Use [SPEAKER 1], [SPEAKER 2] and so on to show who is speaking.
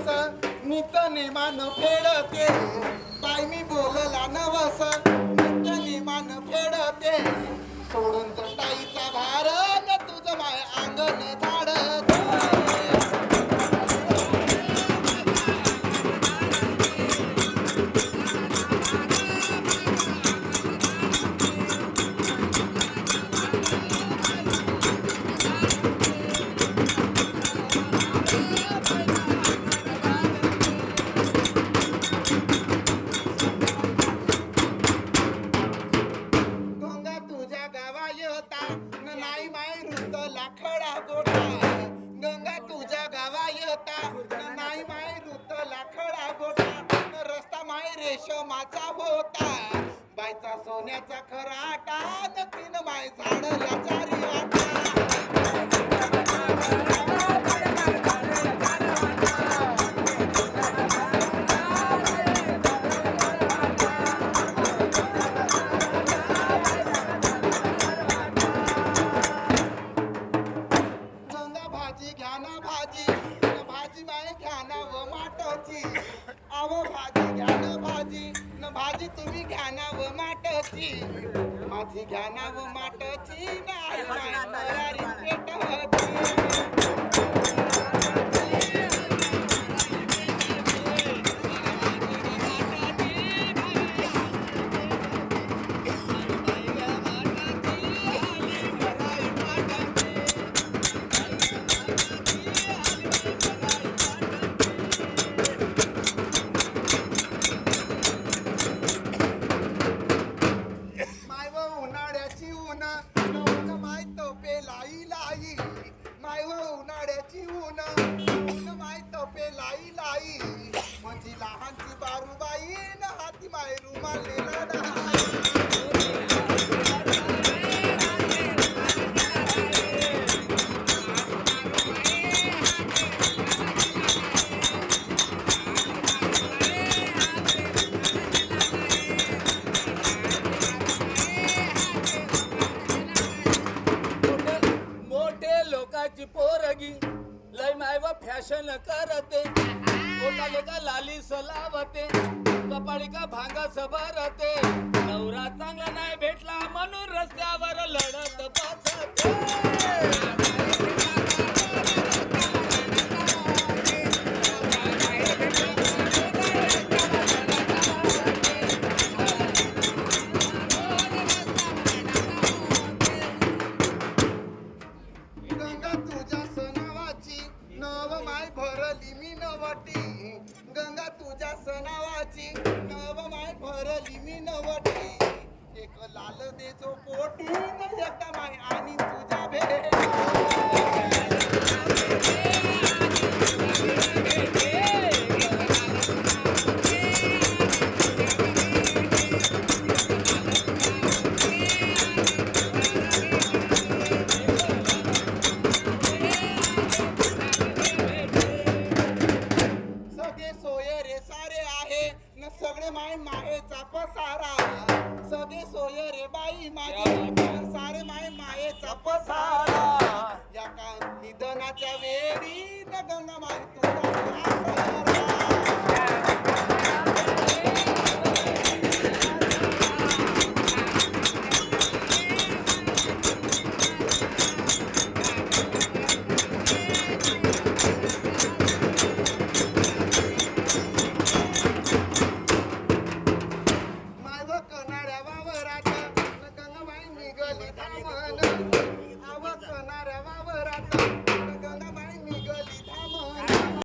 [SPEAKER 1] नवस नित नेमान फेडते बाई मी बोलला नवस. तुझ्या होता नाही माय रुंद लाखडा गोटा गंगा तुझ्या गावा येता नाही माय रुंद लाखडा गोटा रस्ता माय रेशमाचा होता. बायचा सोन्याचा खराटा तीन माय झाड याचा माटाची आव भाजी घ्या ना भाजी न भाजी तुम्ही घ्या ना व माटाची. माझी घ्या ना व माटाची नाही लहानची बारूबाई न हाती माय रुमालेला नाही
[SPEAKER 2] मोठे मोठे पोरगी लय मायवा फॅशन करते. मोठा लेका लाली सलावते कपाळी का भांगा सभरते नवरा चांगला नाही भेटला म्हणून रस्त्यावर लढत बसते.
[SPEAKER 1] नावाची नव माय भरली मी नवटी. एक लाल देचो पोटी न एकटा माय आणि तुझ्या भेट. पसारा. सगळे सोय रे बाई माझे. सारे माय मायेचा पसारा. या का निधनाच्या वेळी न गंगा माय तुझा न गंगाबाई